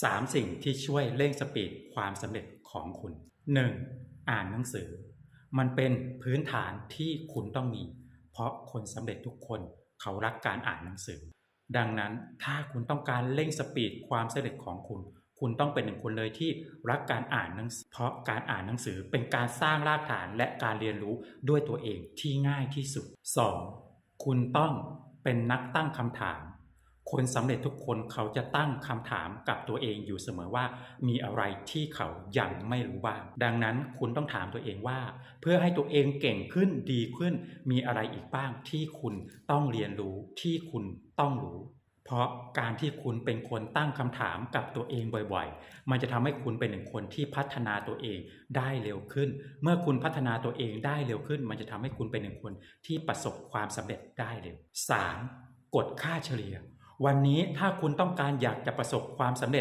3 สิ่งที่ช่วยเร่งสปีดความสำเร็จของคุณ 1. อ่านหนังสือ มันเป็นพื้นฐานที่คุณต้องมี เพราะคนสำเร็จทุกคนเขารักการอ่านหนังสือ ดังนั้นถ้าคุณต้องการเร่งสปีดความสำเร็จของคุณ คุณต้องเป็นหนึ่งคนเลยที่รักการอ่านหนังสือ เพราะการอ่านหนังสือเป็นการสร้างรากฐานและการเรียนรู้ด้วยตัวเองที่ง่ายที่สุด 2. คุณต้องเป็นนักตั้งคำถาม คนสำเร็จทุกคนเขาจะตั้งคำถามกับตัวเองอยู่เสมอว่า มีอะไรที่เขายังไม่รู้บ้าง ดังนั้นคุณต้องถามตัวเองว่า เพื่อให้ตัวเองเก่งขึ้นดีขึ้น มีอะไรอีกบ้างที่คุณต้องเรียนรู้ที่คุณต้องรู้ เพราะการที่คุณเป็นคนตั้งคำถามกับตัวเองบ่อยๆ มันจะทำให้คุณเป็นหนึ่งคนที่พัฒนาตัวเองได้เร็วขึ้น เมื่อคุณพัฒนาตัวเองได้เร็วขึ้น มันจะทำให้คุณเป็นหนึ่งคนที่ประสบความสำเร็จได้เร็ว 3. กฎค่าเฉลี่ย วันนี้ถ้าคุณต้องการอยากจะประสบความสำเร็จ